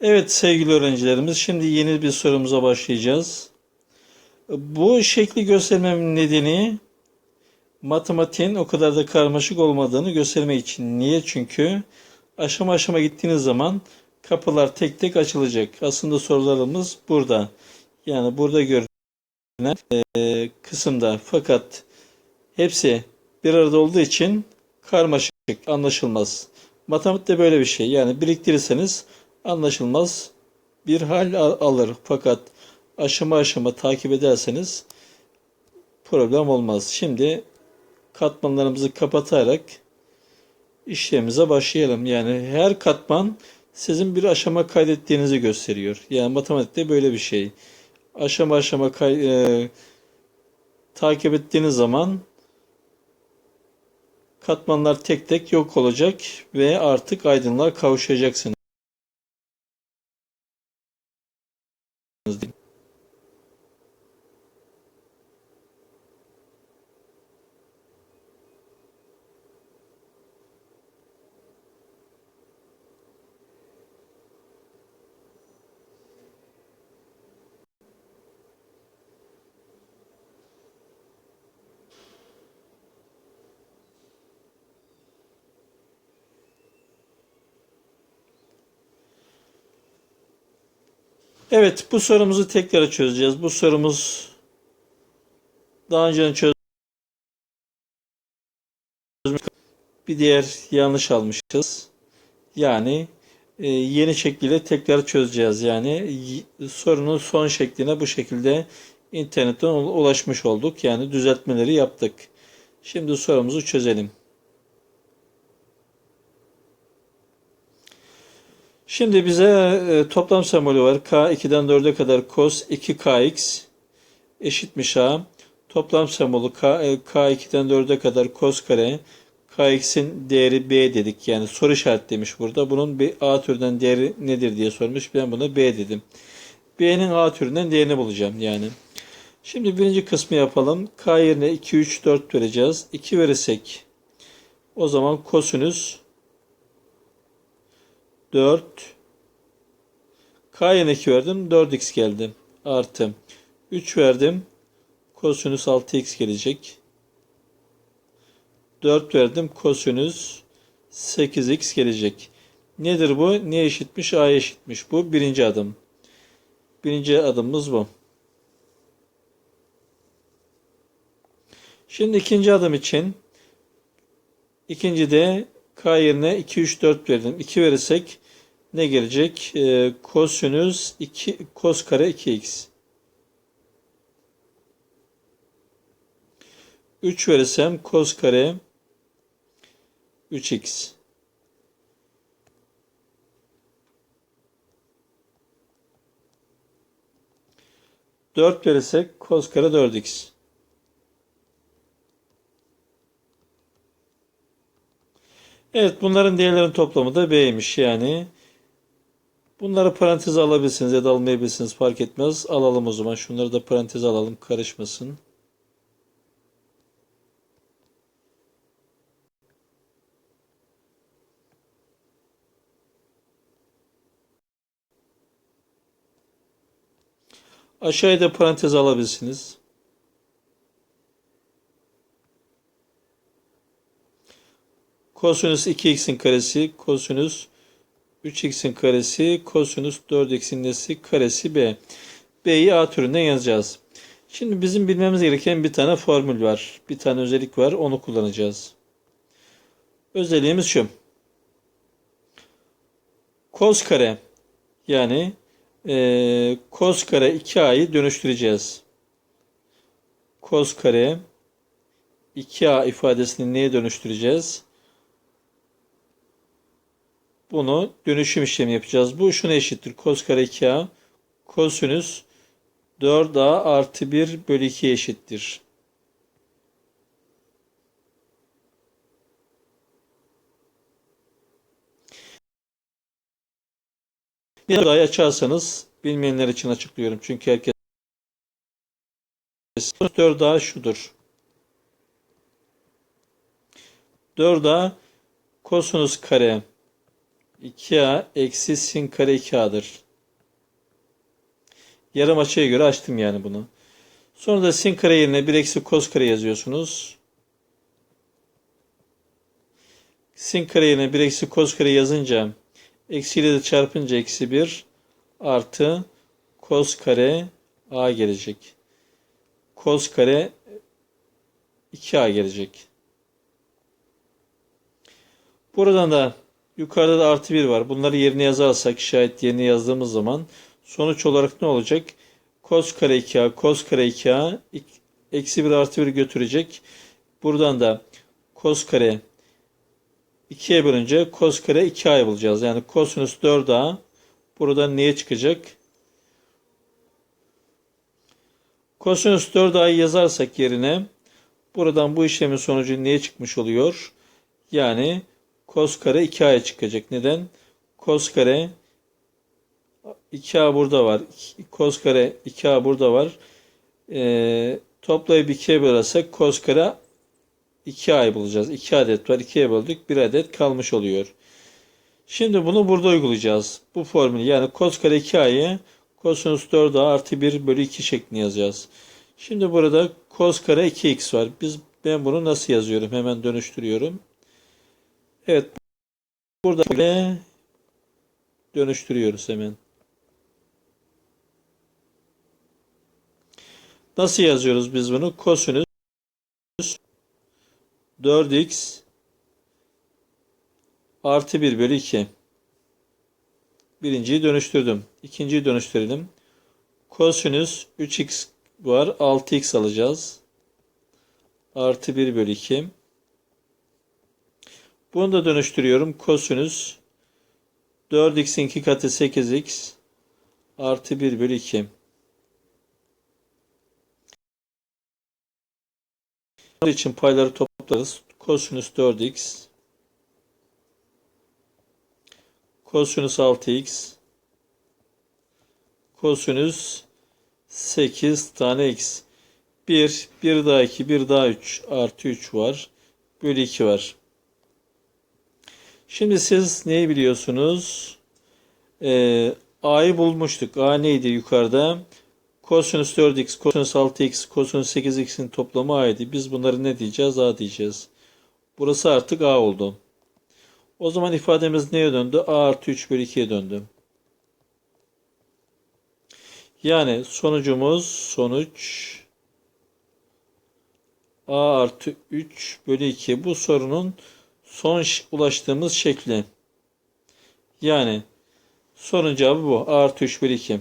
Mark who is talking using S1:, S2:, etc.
S1: Evet sevgili öğrencilerimiz şimdi yeni bir sorumuza başlayacağız. Bu şekli göstermemin nedeni matematiğin o kadar da karmaşık olmadığını göstermek için. Niye? Çünkü aşama aşama gittiğiniz zaman kapılar tek tek açılacak. Aslında sorularımız burada. Yani burada görünen e, kısımda. Fakat hepsi bir arada olduğu için karmaşık, anlaşılmaz. Matematikte böyle bir şey. Yani biriktirirseniz anlaşılmaz bir hal al- alır. Fakat aşama aşama takip ederseniz problem olmaz. Şimdi katmanlarımızı kapatarak işlemimize başlayalım. Yani her katman sizin bir aşama kaydettiğinizi gösteriyor. Yani matematikte böyle bir şey. Aşama aşama kay- e, takip ettiğiniz zaman katmanlar tek tek yok olacak ve artık aydınlığa kavuşacaksınız. Evet, bu sorumuzu tekrar çözeceğiz. Bu sorumuz daha önce çöz bir diğer yanlış almışız. Yani e, yeni şekliyle tekrar çözeceğiz. Yani sorunun son şekline bu şekilde internetten ul- ulaşmış olduk. Yani düzeltmeleri yaptık. Şimdi sorumuzu çözelim. Şimdi bize e, toplam sembolü var. K 2'den 4'e kadar cos 2kx eşitmiş a. Toplam sembolü K, e, K 2'den 4'e kadar cos kare. Kx'in değeri b dedik. Yani soru işaret demiş burada. Bunun bir a türden değeri nedir diye sormuş. Ben buna b dedim. b'nin a türünden değerini bulacağım yani. Şimdi birinci kısmı yapalım. K yerine 2, 3, 4 vereceğiz. 2 verirsek o zaman kosinüs 4 K yerine 2 verdim. 4x geldi. Artı 3 verdim. Kosinüs 6x gelecek. 4 verdim. Kosinüs 8x gelecek. Nedir bu? Ne eşitmiş? A eşitmiş. Bu birinci adım. Birinci adımımız bu. Şimdi ikinci adım için ikinci de K yerine 2, 3, 4 verdim. 2 verirsek ne gelecek? Ee, kosinüs 2, kos kare 2x. 3 verirsem kos kare 3x. Dört verirsek kos kare 4x. Evet bunların değerlerin toplamı da b'ymiş yani. Bunları paranteze alabilirsiniz ya da almayabilirsiniz fark etmez. Alalım o zaman. Şunları da paranteze alalım karışmasın. Aşağıya da parantez alabilirsiniz. Kosinüs 2x'in karesi, kosinüs 3x'in karesi, kosinüs 4x'in nesi, karesi b. b'yi a türünden yazacağız. Şimdi bizim bilmemiz gereken bir tane formül var. Bir tane özellik var. Onu kullanacağız. Özelliğimiz şu. Kos kare yani e, kos kare 2a'yı dönüştüreceğiz. Kos kare 2a ifadesini neye dönüştüreceğiz? Bunu dönüşüm işlemi yapacağız. Bu şuna eşittir. Kos kare 2a kosinüs 4a artı 1 bölü 2 eşittir. Bir daha açarsanız bilmeyenler için açıklıyorum. Çünkü herkes 4a şudur. 4a kosinüs kare 2a eksi sin kare 2a'dır. Yarım açıya göre açtım yani bunu. Sonra da sin kare yerine 1 eksi kos kare yazıyorsunuz. Sin kare yerine 1 eksi kos kare yazınca eksiyle de çarpınca eksi 1 artı kos kare a gelecek. Kos kare 2a gelecek. Buradan da yukarıda da artı 1 var. Bunları yerine yazarsak şayet yerine yazdığımız zaman sonuç olarak ne olacak? Kos kare 2a, kos kare 2a eksi 1 artı 1 götürecek. Buradan da kos kare 2'ye bölünce kos kare 2a'yı bulacağız. Yani kosinüs 4a buradan neye çıkacak? Kosinüs 4a'yı yazarsak yerine buradan bu işlemin sonucu neye çıkmış oluyor? Yani kos kare 2a'ya çıkacak. Neden? Kos kare 2a burada var. Kos kare 2a burada var. Ee, toplayıp 2'ye bölersek kos kare 2a'yı bulacağız. 2 adet var. 2'ye böldük. 1 adet kalmış oluyor. Şimdi bunu burada uygulayacağız. Bu formülü yani kos kare 2a'yı kosinüs 4a artı 1 bölü 2 şeklinde yazacağız. Şimdi burada kos kare 2x var. Biz ben bunu nasıl yazıyorum? Hemen dönüştürüyorum. Evet. Burada dönüştürüyoruz hemen. Nasıl yazıyoruz biz bunu? Kosinüs 4x artı 1 bölü 2. Birinciyi dönüştürdüm. İkinciyi dönüştürelim. Kosinüs 3x var. 6x alacağız. Artı 1 bölü 2. Bunu da dönüştürüyorum. Kosinüs 4x'in 2 katı 8x artı 1 bölü 2. Bunun için payları toplarız. Kosinüs 4x kosinüs 6x kosinüs 8 tane x 1, 1 daha 2, 1 daha 3 artı 3 var. Bölü 2 var. Şimdi siz neyi biliyorsunuz? Ee, A'yı bulmuştuk. A neydi yukarıda? Kosinüs 4x, kosinüs 6x, kosinüs 8x'in toplamı A'ydı. Biz bunları ne diyeceğiz? A diyeceğiz. Burası artık A oldu. O zaman ifademiz neye döndü? A artı 3 bölü 2'ye döndü. Yani sonucumuz sonuç A artı 3 bölü 2. Bu sorunun son ulaştığımız şekli. Yani sorunun cevabı bu. A artı 3 bölü 2.